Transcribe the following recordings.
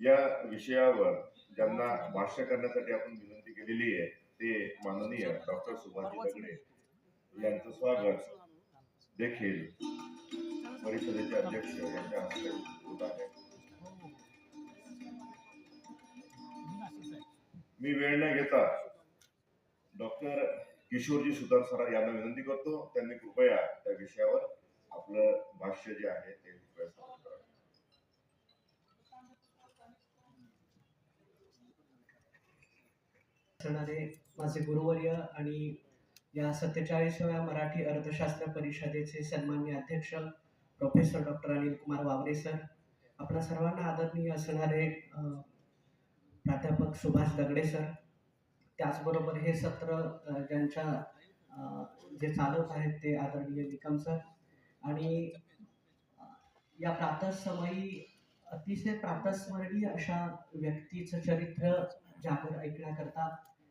या विषयावर ज्यांना भाष्य करण्यासाठी आपण विनंती केलेली आहे ते माननीय डॉक्टर सुभाष दगडे यांचं स्वागत देखील परिषदेचे अध्यक्ष यांच्या हस्ते होत आहे. मी वेळ न घेता डॉक्टर किशोरजी सुतार सरा यांना विनंती करतो त्यांनी कृपया त्या विषयावर आपलं भाष्य जे आहे ते कृपया सादर असणारे माझे गुरुवर्य आणि या सत्तेचाळीसाव्या मराठी अर्थशास्त्र परिषदेचे सन्मान्य अध्यक्ष professor doctor Anil Kumar Waware sir आपल्या सर्वांना आदरणीय असणारे प्राध्यापक सुभाष दगडे सर त्याचबरोबर हे सत्र ज्यांच्या जे चालवत आहेत ते आदरणीय निकम सर आणि या प्रातःसमयी अतिशय प्रातस्मरणीय अशा व्यक्तीचं चरित्र जागर ऐकण्याकरता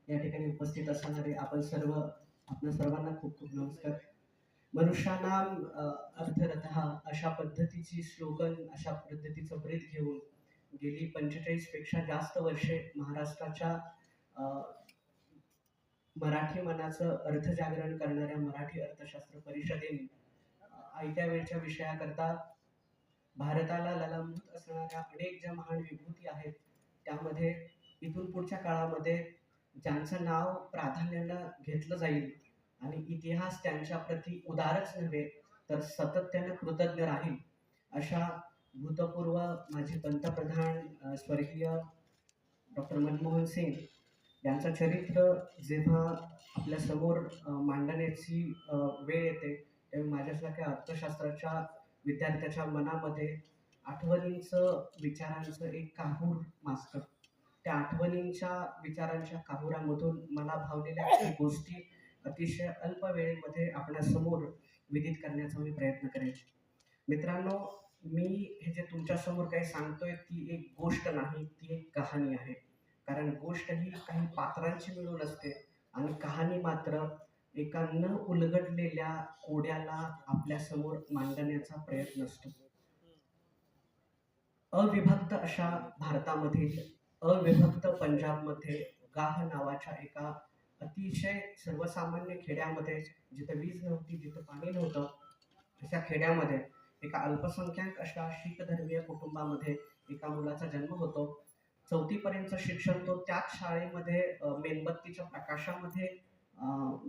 या ठिकाणी उपस्थित असणारे आपण सर्व आपल्या सर्वांना खूप खूप नमस्कार. मनुष्यानाम अर्थरत अशा पद्धतीची स्लोगन अशा पद्धतीचं ब्रीद घेऊन गेली पंचेचाळीसपेक्षा जास्त वर्षे महाराष्ट्राच्या मराठी मनाचं अर्थजागरण करणाऱ्या मराठी अर्थशास्त्र परिषदेने आयत्या वेळच्या विषयाकरता भारताला ललंबूत असणाऱ्या अनेक ज्या महान विभूती आहेत त्यामध्ये इथून पुढच्या काळामध्ये ज्यांचं नाव प्राधान्यानं घेतलं जाईल आणि इतिहास त्यांच्या प्रती उदारच नव्हे तर सातत्यानं कृतज्ञ राहील अशा भूतपूर्व माजी पंतप्रधान स्वर्गीय डॉक्टर मनमोहन सिंग यांचं चरित्र जेव्हा आपल्यासमोर मांडण्याची वेळ येते तेव्हा माझ्यासारख्या अर्थशास्त्राच्या विद्यार्थ्याच्या मनामध्ये आठवणींचं विचारांचं एक काहूर माजतं त्या आठवणींच्या विचारांच्या काहुरामधून मला भावलेल्या गोष्टी अतिशय अल्प वेळेमध्ये आपल्यासमोर विदित करण्याचा मी प्रयत्न करेन मित्रांनो मी हे जे तुमच्यासमोर काही सांगतोय ती एक गोष्ट नाही ती एक कहाणी आहे. कारण गोष्ट ही काही पात्रांची मिळून असते. आणि कहाणी मात्र एका न उलगडलेल्या कोड्याला आपल्यासमोर मांडण्याचा प्रयत्न असतो. अविभक्त अशा भारतामधील अविभक्त पंजाबमध्ये गाह नावाच्या एका अतिशय सर्वसामान्य खेड्यामध्ये जिथं वीज नव्हती जिथं पाणी नव्हतं अशा खेड्यामध्ये एका अल्पसंख्याक अशा शीख धर्मीय कुटुंबामध्ये एका मुलाचा जन्म होतो. चौथीपर्यंतचं शिक्षण तो त्याच शाळेमध्ये मेणबत्तीच्या प्रकाशामध्ये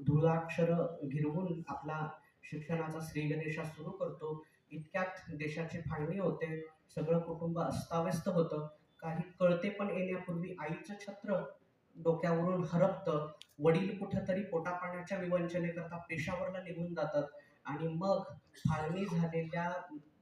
धुळाक्षर गिरवून आपला शिक्षणाचा श्रीगणेशा सुरू करतो. इतक्यात देशाची फाळणी होते. सगळं कुटुंब अस्ताव्यस्त होतं. काही कळते पण येण्यापूर्वी आईचं छत्र डोक्यावरून हरपतं. वडील कुठंतरी पोटापाण्याच्या विवंचनेकरता पेशावरला निघून जातात. आणि मग फाळणी झालेल्या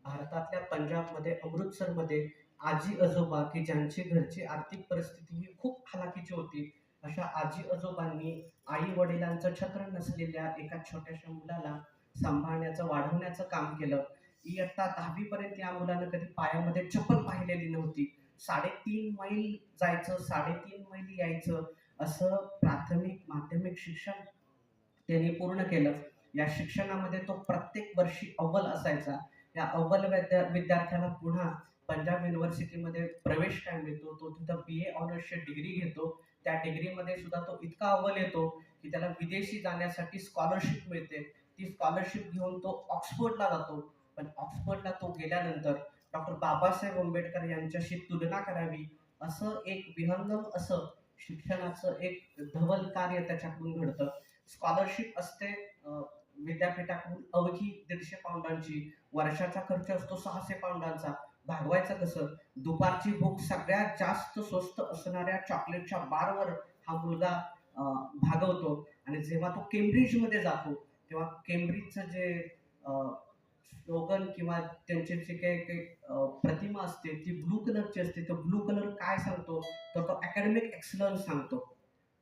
भारतातल्या पंजाबमध्ये अमृतसरमध्ये आजी आजोबा की ज्यांची घरची आर्थिक परिस्थिती ही खूप हलाखीची होती अशा आजी आजोबांनी आई वडिलांचं छत्र नसलेल्या एका छोट्याशा मुलाला सांभाळण्याचं वाढवण्याचं काम केलं. इयत्ता दहावीपर्यंत या मुलानं कधी पायामध्ये चप्पल पाहिलेली नव्हती. साडेतीन मैल जायचं साडेतीन मैल यायचं असं प्राथमिक माध्यमिक शिक्षण त्यांनी पूर्ण केलं. या शिक्षणामध्ये तो प्रत्येक वर्षी अव्वल असायचा. या अव्वल विद्या विद्यार्थ्याला पुन्हा पंजाब युनिव्हर्सिटीमध्ये प्रवेश काय मिळतो तो तिथं बी ए ऑनर्सची डिग्री घेतो. त्या डिग्रीमध्ये सुद्धा तो इतका अव्वल येतो की त्याला विदेशी जाण्यासाठी स्कॉलरशिप मिळते. ती स्कॉलरशिप घेऊन तो ऑक्सफोर्डला जातो. पण ऑक्सफोर्डला तो गेल्यानंतर डॉक्टर बाबासाहेब आंबेडकर यांच्याशी तुलना करावी असं एक विहंगम असं शिक्षणाचं एक धवल कार्य त्याच्याकडून घडतं. स्कॉलरशिप असते विद्यापीठाकडून अवघी दीडशे पाऊंडांची. वर्षाचा खर्च असतो सहाशे पाऊंडांचा. भागवायचं कसं? दुपारची भूक सगळ्यात जास्त स्वस्त असणाऱ्या चॉकलेटच्या बारवर हा मुलगा भागवतो. आणि जेव्हा तो केम्ब्रिजमध्ये जातो तेव्हा केम्ब्रिजचं जे स्लोगन किंवा त्यांचे जे काही काही प्रतिमा असते ती ब्लू कलरची असते. तर ब्लू कलर काय सांगतो? तर तो अकॅडमिक एक्सलन्स सांगतो.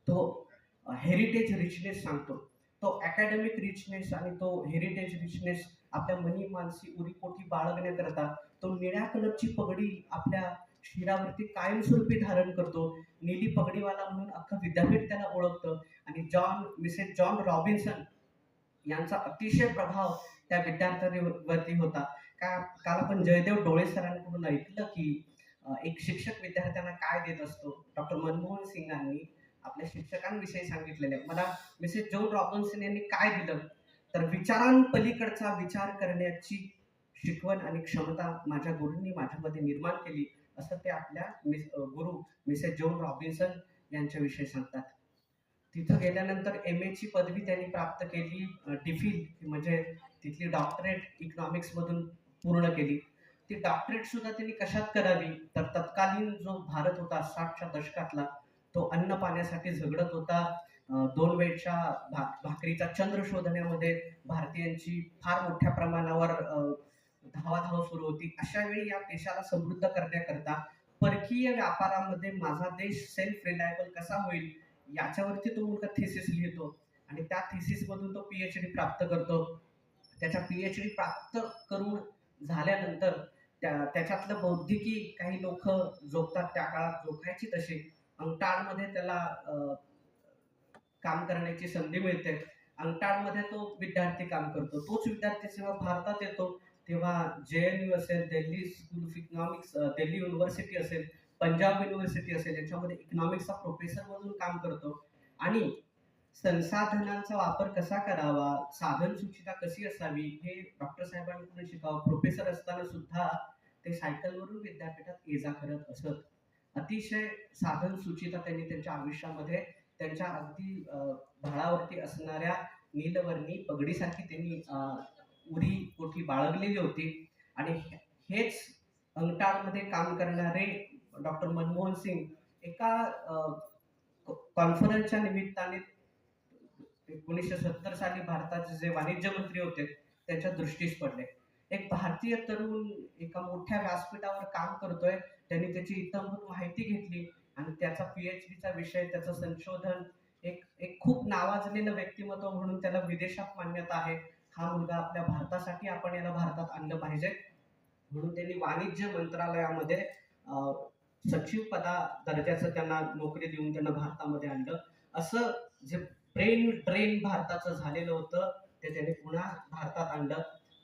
तो हेरिटेज रिचनेस सांगतो. तो अकॅडमिक रिचनेस आणि तो हेरिटेज रिचनेस आपल्या मनी मानसी उरीपोटी बाळगण्याकरता तो निळ्या कलरची पगडी आपल्या शिरावरती कायमस्वरूपी धारण करतो. नीली पगडीवाला म्हणून अख्खं विद्यापीठ त्याला ओळखतं. आणि जॉन मिसेस जॉन रॉबिन्सन यांचा अतिशय प्रभाव त्या विद्यार्थ्यांवरती होता. का काल आपण जयदेव डोळे सरांकडून ऐकलं की एक शिक्षक विद्यार्थ्यांना काय देत असतो? डॉक्टर मनमोहन सिंगांनी आपल्या शिक्षकांविषयी सांगितलेले आहे. मला मिसेस जॉन रॉबिन्सन यांनी काय दिलं? तर विचारांपलीकडचा विचार करण्याची शिकवण आणि क्षमता माझ्या गुरूंनी माझ्यामध्ये निर्माण केली असं ते आपल्या मिस गुरु मिसेस जोन रॉबिन्सन यांच्याविषयी सांगतात. तिथं गेल्यानंतर एम एची पदवी त्यांनी प्राप्त केली डिफिल म्हणजे तिथली डॉक्टरेट इकॉनॉमिक्समधून पूर्ण केली. ती डॉक्टरेट सुद्धा त्यांनी कशात करावी? तर तत्कालीन जो भारत होता साठच्या दशकातला तो अन्न पाण्यासाठी झगडत होता. दोन वेळच्या भा भाकरीचा चंद्र शोधण्यामध्ये भारतीयांची फार मोठ्या प्रमाणावर धावाधाव सुरू होती. अशा वेळी या देशाला समृद्ध करण्याकरता परकीय व्यापारामध्ये माझा देश सेल्फ रिलायबल कसा होईल याच्यावरती तो मुलगा थिसिस लिहितो आणि त्या थिसिस मधून तो पीएच डी प्राप्त करतो. त्याच्या पीएच डी प्राप्त करून झाल्यानंतर त्या त्याच्यातलं बौद्धिकी काही लोक जोखतात त्या काळात जोखायची तशी. अंगठाडमध्ये त्याला काम करण्याची संधी मिळते. अंगठाडमध्ये तो विद्यार्थी काम करतो. तोच विद्यार्थी जेव्हा भारतात येतो तेव्हा जे एन यू असेल Delhi school of economics Delhi university असेल पंजाब युनिव्हर्सिटी असेल याच्यामध्ये इकॉनॉमिक्सचा प्रोफेसर म्हणून काम करतो. आणि संसाधनांचा वापर कसा करावा साधन सुचिता कशी असावी हे डॉक्टर साहेबांकडून शिकावं. प्रोफेसर असताना सुद्धा ते सायकलवरून विद्यापीठात ये जा करत असत. अतिशय साधन सुचिता त्यांनी त्यांच्या आयुष्यामध्ये त्यांच्या अगदी भाळावरती असणाऱ्या नीलवर्णी पगडीसारखी त्यांनी उरी कोठी बाळगलेली होती. आणि हेच अंगठाडमध्ये काम करणारे डॉक्टर मनमोहन सिंग एका कॉन्फरन्सच्या निमित्ताने एकोणीसशे सत्तर साली भारताचे जे वाणिज्य मंत्री होते त्यांच्या दृष्टीस पडले. एक भारतीय तरुण एका मोठ्या व्यासपीठावर काम करतोय त्यांनी त्याची इतंभूत माहिती घेतली आणि त्याचा पीएचडीचा विषय त्याचं संशोधन एक एक खूप नावाजलेलं व्यक्तिमत्व म्हणून त्याला विदेशात मान्यता आहे. हा मुलगा आपल्या भारतासाठी आपण याला भारतात आणलं पाहिजे. म्हणून त्यांनी वाणिज्य मंत्रालयामध्ये सचिव पदा दर्जाचं त्यांना नोकरी देऊन त्यांना भारतामध्ये आणलं. असं जे ब्रेन ड्रेन भारताचं झालेलं होतं ते त्यांनी पुन्हा भारतात आणलं.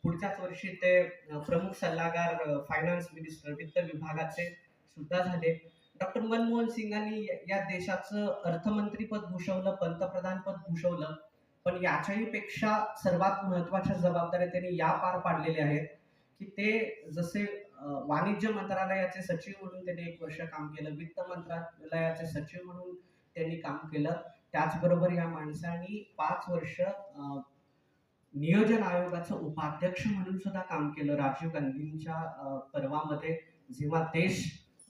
पुढच्याच वर्षी ते प्रमुख सल्लागार फायनान्स मिनिस्टर वित्त विभागाचे सुद्धा झाले. डॉक्टर मनमोहन सिंगांनी या- देशाचं अर्थमंत्रीपद भूषवलं पंतप्रधानपद भूषवलं. पण याच्याही पेक्षा सर्वात महत्त्वाच्या जबाबदाऱ्या त्यांनी या पार पाडलेल्या आहेत की ते जसे वाणिज्य मंत्रालयाचे सचिव म्हणून त्यांनी एक वर्ष काम केलं वित्त मंत्रालयाचे सचिव म्हणून त्यांनी काम केलं. त्याचबरोबर या माणसांनी पाच वर्ष नियोजन आयोगाचं उपाध्यक्ष म्हणून सुद्धा काम केलं राजीव गांधींच्या पर्वामध्ये. जेव्हा देश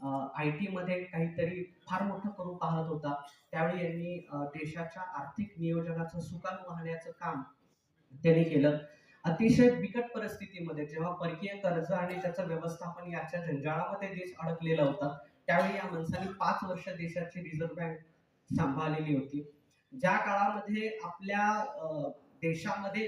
आय टी मध्ये काहीतरी फार मोठं करू पाहत होता. त्यावेळी यांनी देशाच्या आर्थिक नियोजनाचं सुकान वाहण्याचं काम त्यांनी केलं. अतिशय बिकट परिस्थितीमध्ये जेव्हा परकीय कर्ज आणि त्याचं व्यवस्थापन याच्या जंजाळामध्ये देश अडकलेला होता त्यावेळी या माणसाने पाच वर्ष देशाची रिझर्व्ह बँक सांभाळलेली होती. ज्या काळामध्ये आपल्या अं, देशामध्ये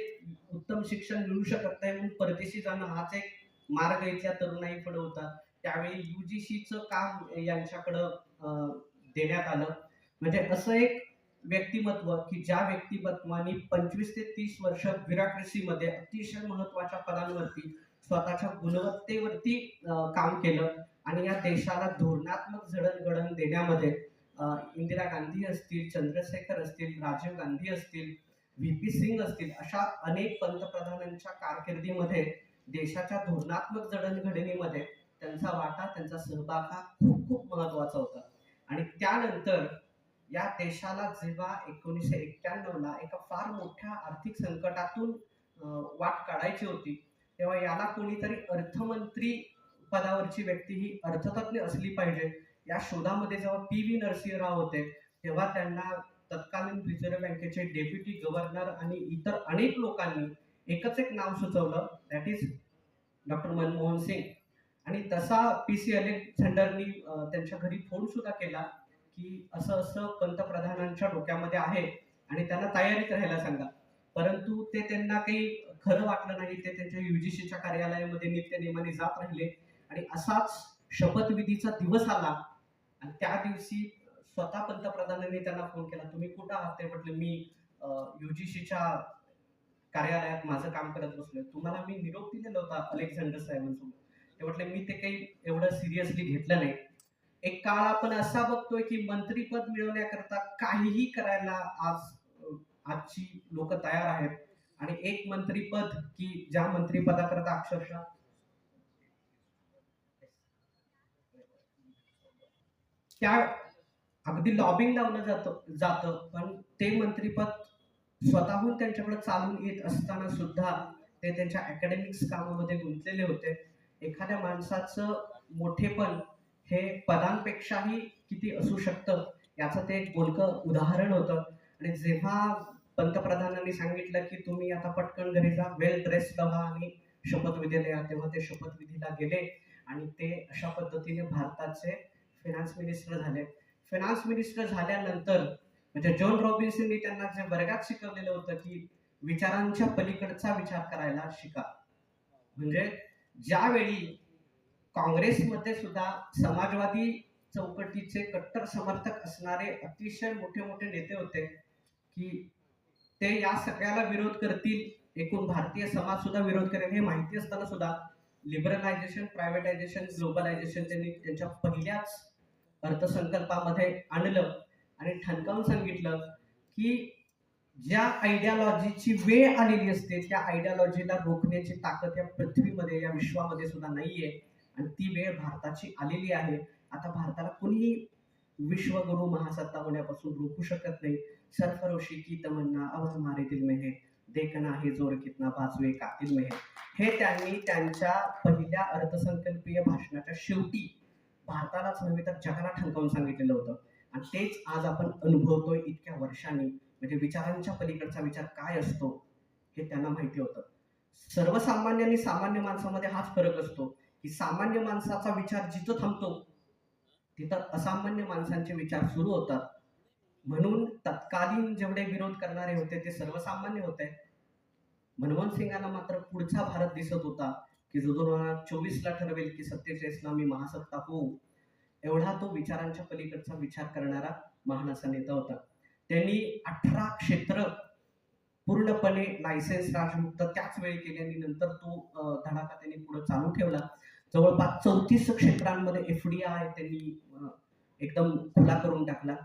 उत्तम शिक्षण मिळू शकत नाही म्हणून परदेशी जाणं हाच एक मार्ग इथल्या तरुणाईकडे होता. त्यावेळी युजीसीचं काम यांच्याकडं देण्यात आलं. म्हणजे असं एक व्यक्तिमत्व की ज्या व्यक्तिमत्वानी पंचवीस ते तीस वर्ष ब्युरोक्रेसीमध्ये अतिशय महत्त्वाच्या पदांवरती स्वतःच्या गुणवत्तेवरती काम केलं आणि या देशाला धोरणात्मक जडणघडण देण्यामध्ये इंदिरा गांधी असतील चंद्रशेखर असतील राजीव गांधी असतील व्ही पी सिंग असतील अशा अनेक पंतप्रधानांच्या कारकिर्दीमध्ये देशाच्या धोरणात्मक जडणघडणीमध्ये त्यांचा वाटा त्यांचा सहभाग हा खूप खूप महत्त्वाचा होता. आणि त्यानंतर या देशाला जेव्हा एकोणीसशे एक्क्याण्णवला एका फार मोठ्या आर्थिक संकटातून वाट काढायची होती तेव्हा याला कोणीतरी अर्थमंत्री पदावरची व्यक्ती ही अर्थतज्ञ असली पाहिजे. या शोधामध्ये जेव्हा पी व्ही नरसिंहराव होते तेव्हा त्यांना तत्कालीन रिझर्व्ह बँकेचे डेप्युटी गव्हर्नर आणि इतर अनेक लोकांनी एकच एक नाव सुचवलं that is doctor Manmohan Singh. आणि तसा पी सी अलेक्झांडरनी त्यांच्या घरी फोन सुद्धा केला की असं असं पंतप्रधानांच्या डोक्यामध्ये आहे आणि त्यांना तयारीत राहायला सांगा. परंतु ते त्यांना काही खरं वाटलं नाही. ते त्यांच्या युजीसीच्या कार्यालयामध्ये नित्य नियमाने जात राहिले आणि असाच शपथविधीचा दिवस आला आणि त्या दिवशी स्वतः पंतप्रधानांनी त्यांना फोन केला तुम्ही कुठं आहात? ते म्हटलं मी युजीसीच्या कार्यालयात माझं काम करत बसलोय. तुम्हाला मी निरोप दिलेला होता अलेक्झांडर साहेबांसोबत म्हटले मी ते काही एवढं सिरियसली घेतलं नाही. एक काळ आपण असा बघतोय की मंत्रीपद मिळवण्याकरता काहीही करायला आज आजची लोक तयार आहेत. आणि एक मंत्रीपद की ज्या मंत्रीपदाकरता अक्षरशः त्या अगदी लॉबिंग लावलं जातं जातं. पण ते मंत्रीपद स्वतःहून त्यांच्याकडे चालून येत असताना सुद्धा ते त्यांच्या अकॅडमिक्स कामामध्ये गुंतलेले होते. एखाद्या माणसाचं मोठेपण हे पदांपेक्षाही किती असू शकतं याचं ते एक बोलकं उदाहरण होतं. आणि जेव्हा पंतप्रधानांनी सांगितलं की तुम्ही आता पटकन घरी जा वेल ड्रेस व्हा आणि शपथविधीला या तेव्हा ते शपथविधीला गेले आणि ते अशा पद्धतीने भारताचे फिनान्स मिनिस्टर झाले. फिनान्स मिनिस्टर झाल्यानंतर म्हणजे जॉन रॉबिन्सननी त्यांना जे वर्गात शिकवलेलं होतं की विचारांच्या पलीकडचा विचार करायला शिका. म्हणजे ज्यावेळी काँग्रेसमध्ये सुद्धा समाजवादी चौकटीचे कट्टर समर्थक असणारे अतिशय मोठे मोठे नेते होते की ते या सगळ्याला विरोध करतील एकूण भारतीय समाज सुद्धा विरोध करेल हे माहिती असताना सुद्धा लिबरलायझेशन प्रायव्हेटायझेशन ग्लोबलायझेशन त्यांनी त्यांच्या पहिल्याच अर्थसंकल्पामध्ये आणलं आणि ठणकावून सांगितलं की ज्या आयडियालॉजीची वेळ आलेली असते त्या आयडियालॉजीला रोखण्याची ताकद या पृथ्वीमध्ये या विश्वामध्ये सुद्धा नाहीये. आणि ती वेळ भारताची आलेली आहे. आता भारताला कोणीही विश्वगुरु महासत्ता होण्यापासून रोखू शकत नाही. सरफरोशी की तमन्ना अवध मारे दिल में है. देखना हे जोर कितना बाजवे कातिल में है. हे त्यांनी त्यांच्या पहिल्या अर्थसंकल्पीय भाषणाच्या शेवटी भारतालाच नव्हे तर जगाला ठणकावून सांगितलेलं होतं. आणि तेच आज आपण अनुभवतोय इतक्या वर्षांनी. म्हणजे विचारांच्या पलीकडचा विचार काय असतो हे त्यांना माहिती होतं. सर्वसामान्य आणि सामान्य माणसामध्ये हाच फरक असतो की सामान्य माणसाचा विचार जिथं थांबतो तिथं असामान्य माणसांचे विचार सुरू होतात. म्हणून तत्कालीन जेवढे विरोध करणारे होते ते सर्वसामान्य होते. मनमोहन सिंगांना मात्र पुढचा भारत दिसत होता की जो दोन हजार चोवीस ला ठरवेल की सत्तेचाळीसला मी महासत्ता होऊ. एवढा तो विचारांच्या पलीकडचा विचार करणारा महान असा नेता होता. त्यांनी अठरा क्षेत्र पूर्णपणे लायसेन्स राजमुक्त त्याच वेळी केले आणि नंतर तो धडाका त्यांनी पुढे चालू ठेवला. जवळपास चौतीस क्षेत्रांमध्ये एफ डी आय त्यांनी एकदम खुला करून टाकला.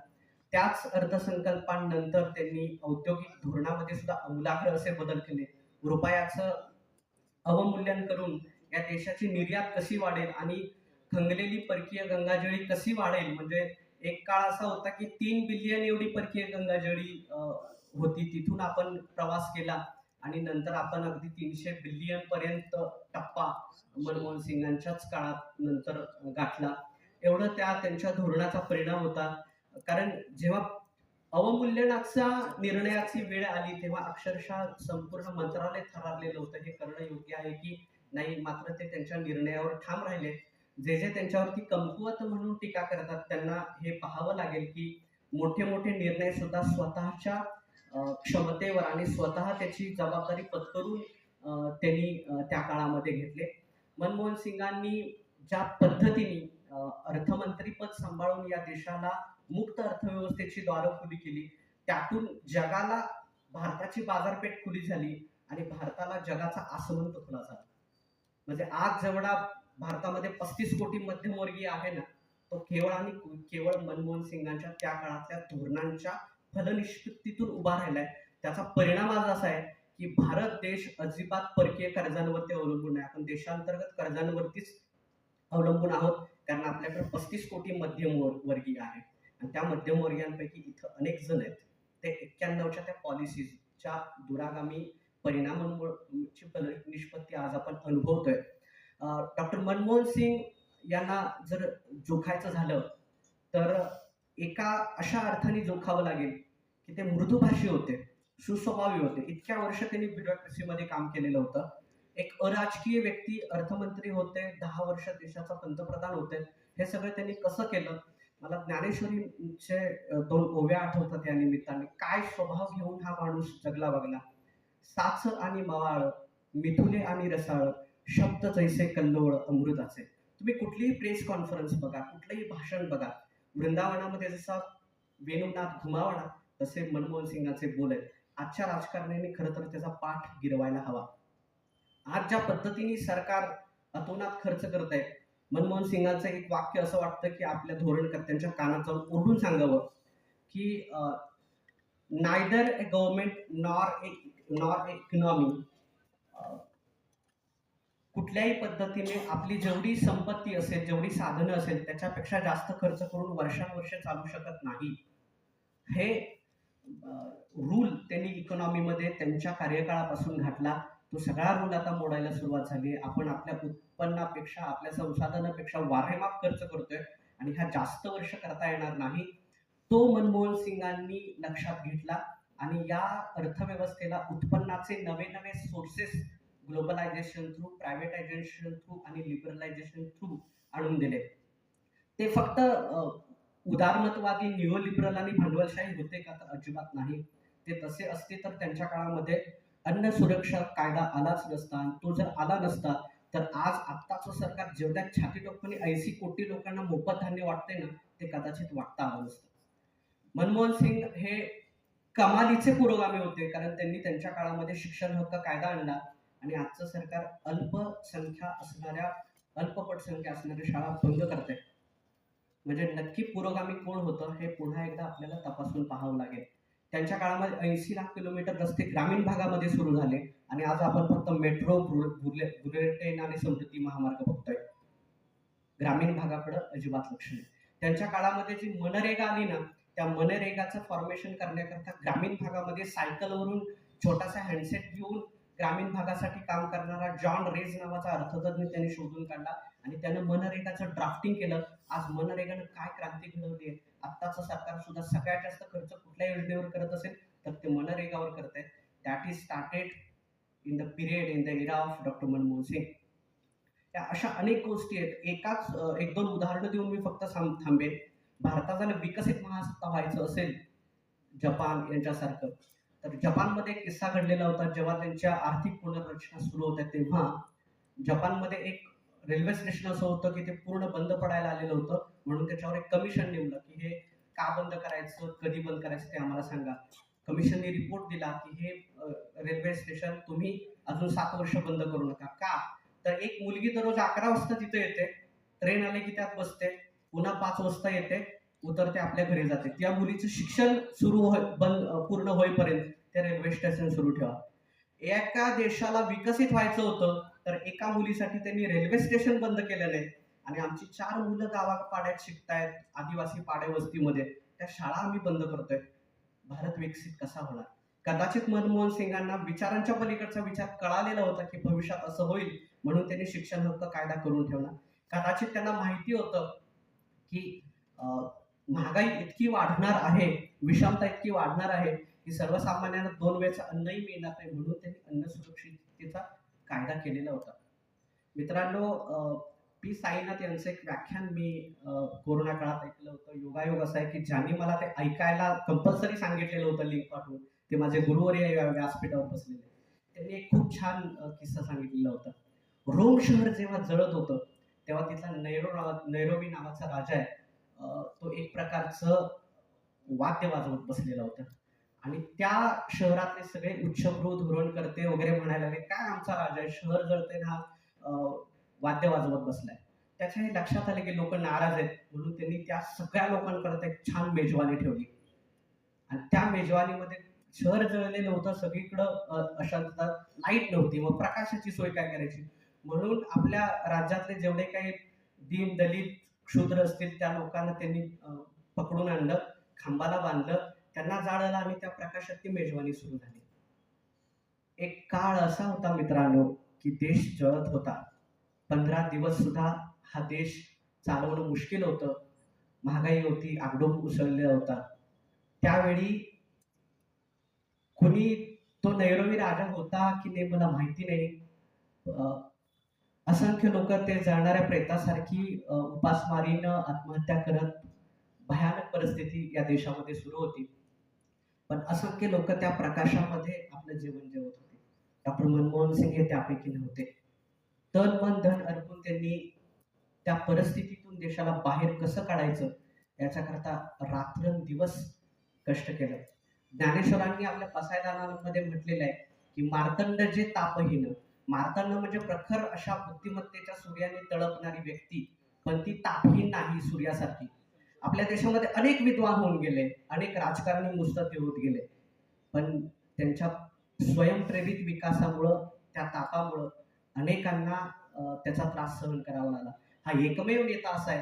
त्याच अर्थसंकल्पानंतर त्यांनी औद्योगिक धोरणामध्ये सुद्धा अमूलाग्र असे बदल केले. रुपयाचं अवमूल्यन करून या देशाची निर्यात कशी वाढेल आणि खंगलेली परकीय गंगाजळी कशी वाढेल? म्हणजे एक काळ असा होता की तीन बिलियन एवढी परकीय गंगाजळी होती. तिथून आपण प्रवास केला आणि नंतर आपण अगदी तीनशे बिलियन पर्यंत टप्पा मनमोहन सिंगांच्याच काळात नंतर गाठला. एवढं त्या त्यांच्या धोरणाचा परिणाम होता. कारण जेव्हा अवमूल्यनाचा निर्णयाची वेळ आली तेव्हा अक्षरशः संपूर्ण मंत्रालय ठरारलेलं होतं. हे करणं योग्य आहे की नाही? मात्र ते त्यांच्या निर्णयावर ठाम राहिले. जे जे त्यांच्यावरती कमकुवत म्हणून टीका करतात त्यांना हे पाहावं लागेल की मोठे मोठे निर्णय सुद्धा स्वतःच्या क्षमतेवर आणि स्वतः त्याची जबाबदारी पत्करून त्यांनी त्या काळामध्ये घेतले. मनमोहन सिंगांनी ज्या पद्धतीने अर्थमंत्रीपद सांभाळून या देशाला मुक्त अर्थव्यवस्थेची द्वारं खुली केली त्यातून जगाला भारताची बाजारपेठ खुली झाली आणि भारताला जगाचा आसमंत खुला झाला. म्हणजे आज जेवढा भारतामध्ये पस्तीस कोटी मध्यमवर्गीय आहे ना तो केवळ आणि केवळ मनमोहन सिंगांच्या त्या काळातल्या धोरणांच्या फलनिष्पत्तीतून उभा राहिलाय. त्याचा परिणाम आज असा आहे की भारत देश अजिबात परकीय कर्जांवरती अवलंबून नाही. आपण देशांतर्गत कर्जांवरतीच अवलंबून आहोत. कारण आपल्याकडे पस्तीस कोटी मध्यम वर्गीय आहे. आणि त्या मध्यमवर्गीयांपैकी इथं अनेक जण आहेत. ते एक्क्याण्णवच्या त्या पॉलिसीजच्या दुरागामी परिणामांची निष्पत्ती आज आपण अनुभवतोय. डॉक्टर मनमोहन सिंग यांना जर जोखायचं झालं तर एका अशा अर्थाने जोखावं लागेल की ते मृदुभाषी होते सुस्वभावी होते. इतक्या वर्ष त्यांनी ब्युरोक्रेसीमध्ये काम केलेलं होतं. एक अराजकीय व्यक्ती अर्थमंत्री होते दहा वर्ष देशाचा पंतप्रधान होते. हे सगळं त्यांनी कसं केलं? मला ज्ञानेश्वरीचे दोन ओव्या आठवतात या निमित्ताने. काय स्वभाव घेऊन हा माणूस जगला बघला? साच आणि मवाळ मिथुले आणि रसाळ. शब्द जैसे कल्लोळ अमृताचे तुम्ही कुठलीही प्रेस कॉन्फरन्स बघा कुठलंही भाषण बघा. वृंदावनामध्ये जसा वेणुनाथ घुमावणा तसे मनमोहन सिंगाचे बोल आहेत. आजच्या राजकारण्यांनी खरं तर त्याचा पाठ गिरवायला हवा. आज ज्या पद्धतीने सरकार अतोनात खर्च करत आहे मनमोहन सिंगांचं एक वाक्य असं वाटतं की आपल्या धोरणकर्त्यांच्या कानात जाऊन ओरडून सांगावं की neither a government nor a nor a economy. कुठल्याही पद्धतीने आपली जेवढी संपत्ती असेल जेवढी साधनं असेल त्याच्यापेक्षा जास्त खर्च करून वर्षानुवर्ष चालू शकत नाही. हे रूल त्यांनी इकॉनॉमीमध्ये त्यांच्या कार्यकाळापासून घातला. तो सगळा रूल आता मोडायला सुरुवात झाली आपण आपल्या उत्पन्नापेक्षा आपल्या संसाधनापेक्षा वारेमाप खर्च करतोय आणि हा जास्त वर्ष करता येणार नाही. तो मनमोहन सिंगांनी लक्षात घेतला आणि या अर्थव्यवस्थेला उत्पन्नाचे नवे नवे sources globalisation through privatisation through आणि लिबरलायझेशन थ्रू आणून दिले. ते फक्त अ, उदारमतवादी निओलिबरल आणि भांडवलशाही होते का तर अजिबात नाही. ते तसे असते तर त्यांच्या काळामध्ये अन्न सुरक्षा कायदा आलाच नसता. तो जर आला नसता तर आज आत्ताचं सरकार जेवढ्या छाती टोपणी ऐंशी कोटी लोकांना मोफत धान्य वाटते ना ते कदाचित वाटता आलं नसतं. मनमोहन सिंग हे कमालीचे पुरोगामी होते कारण त्यांनी त्यांच्या काळामध्ये शिक्षण हक्क कायदा आणला. आणि आजचं सरकार अल्पसंख्या असणाऱ्या अल्पपट संख्या असणाऱ्या शाळा बंद करते म्हणजे नक्की पुरोगामी कोण होतं हे पुन्हा एकदा आपल्याला तपासून पाहावं लागेल. त्यांच्या काळामध्ये ऐंशी लाख किलोमीटर रस्ते ग्रामीण भागामध्ये सुरू झाले आणि आज आपण फक्त मेट्रो बुलेट ट्रेन आणि समृद्धी महामार्ग बघतोय. ग्रामीण भागाकडे अजिबात लक्ष नाही. त्यांच्या काळामध्ये जी मनरेगा आली ना त्या मनरेगाचं फॉर्मेशन करण्याकरता ग्रामीण भागामध्ये सायकलवरून छोटासा हँडसेट घेऊन ग्रामीण भागासाठी काम करणारा जॉन रेज नावाचा अर्थतज्ञ त्यांनी शोधून काढला आणि त्यानं मनरेगाचं ड्राफ्टिंग केलं. आज मनरेगानं काय क्रांती घडवली आहे? आत्ताचं सरकार सुद्धा सगळ्यात जास्त खर्च कुठल्या योजनेवर करत असेल? तर ते मनरेगावर करत आहे that is started in the period in the era of doctor Manmohan Singh अशा अनेक गोष्टी आहेत. एकाच एक दोन उदाहरणं देऊन मी फक्त थांब थांबेन. भारताचा विकसित महासत्ता व्हायचं असेल जपान यांच्यासारखं तर जपानमध्ये एक किस्सा घडलेला होता जेव्हा त्यांच्या आर्थिक पुनर्रचना सुरू होत्या तेव्हा जपानमध्ये एक रेल्वे स्टेशन असं होतं की ते पूर्ण बंद पडायला आलेलं होतं. म्हणून त्याच्यावर एक कमिशन नेमलं की हे का बंद करायचं कधी बंद करायचं ते आम्हाला सांगा. कमिशनने रिपोर्ट दिला की हे रेल्वे स्टेशन तुम्ही अजून सात वर्ष बंद करू नका. का? तर एक मुलगी दररोज अकरा वाजता तिथे येते. ट्रेन आले की त्यात बसते. पुन्हा पाच वाजता येते. उतरते आपल्या घरी जाते. त्या मुलीचं शिक्षण सुरू होय बंद पूर्ण होईपर्यंत. ते रेल्वे स्टेशन सुरू ठेवा. एका देशाला विकसित व्हायचं होतं तर एका मुलीसाठी त्यांनी रेल्वे स्टेशन बंद केलं नाही आणि आमची चार मुलं गावा पाड्यात शिकतायत आदिवासी पाड्या वस्तीमध्ये त्या शाळा आम्ही बंद करतोय. भारत विकसित कसा होणार? कदाचित मनमोहन सिंगांना विचारांच्या पलीकडचा विचार कळालेला होता की भविष्यात असं होईल म्हणून त्यांनी शिक्षण हक्क कायदा करून ठेवला. कदाचित त्यांना माहिती होतं की महागाई इतकी वाढणार आहे विषमता इतकी वाढणार आहे की सर्वसामान्यांना दोन वेळेचं अन्नही मिळणार नाही म्हणून त्यांनी अन्न सुरक्षिततेचा कायदा केलेला होता. मित्रांनो पी साईनाथ यांचं एक व्याख्यान मी कोरोना काळात ऐकलं होतं. योगायोग असा आहे की ज्यांनी मला ते ऐकायला कंपल्सरी सांगितलेलं होतं लिंक पाठवून ते माझे गुरुवर्य या व्यासपीठावर बसलेले. त्यांनी एक खूप छान किस्सा सांगितलेला होता. रोम शहर जेव्हा जळत होतं तेव्हा तिथला नैरो नावा नैरोबी नावाचा राजा आहे. तो एक प्रकारचं वाद्य वाजवत बसलेला होता. आणि त्या शहरातले सगळे उच्चभ्रू धोरणकर्ते वगैरे म्हणायला लागले. काय आमचा राजा आहे? शहर जळते ना? वाद्य वाजवत बसलाय. त्याच्या हे लक्षात आले की लोक नाराज आहेत. म्हणून त्यांनी त्या सगळ्या लोकांकरता एक छान मेजवानी ठेवली. आणि त्या मेजवानीमध्ये शहर जळलेलं होतं सगळीकडं अशांतता लाइट नव्हती. मग प्रकाशाची सोय काय करायची? म्हणून आपल्या राज्यातले जेवढे काही दीन दलित क्षुद्र असतील त्या लोकांना त्यांनी पकडून आणलं. खांबाला बांधलं. त्यांना जाळलं आणि त्या प्रकाशात ती मेजवानी सुरू झाली. एक काळ असा होता मित्रांनो की देश जळत होता. पंधरा दिवस सुद्धा हा देश चालवणं मुश्किल होतं. महागाई होती आगडोम उसळलेला होता त्यावेळी कोणी तो नैरोवी राजा होता की नाही मला माहिती नाही. अं, असंख्य लोक ते जळणाऱ्या प्रेतासारखी उपासमारीनं आत्महत्या करत भयानक परिस्थिती या देशामध्ये सुरू होती. पण असंख्य लोक त्या प्रकाशामध्ये आपलं जीवन जेवत होते. डॉक्टर मनमोहन सिंग हे त्यापैकी नव्हते. तन मन धन अर्पून त्यांनी त्या परिस्थितीतून देशाला बाहेर कसं काढायचं याच्याकरता रात्रंदिवस कष्ट केलं. ज्ञानेश्वरांनी आपल्या पसायदानामध्ये म्हटलेलं आहे की मार्तंड जे तापहीन मार्तंड म्हणजे प्रखर अशा बुद्धिमत्तेच्या सूर्याने तळपणारी व्यक्ती पण ती तापहीन नाही सूर्यासारखी. आपल्या देशामध्ये अनेक विद्वान होऊन गेले अनेक राजकारणी मुस्तके होत गेले. पण त्यांच्या स्वयंप्रेरित विकासामुळं त्या तापामुळं अनेकांना त्याचा त्रास सहन करावा लागला. हा एकमेव नेता असा आहे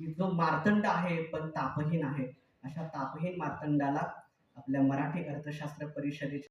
की जो मार्तंड आहे पण तापहीन आहे. अशा तापहीन मार्तंडाला आपल्या मराठी अर्थशास्त्र परिषदेच्या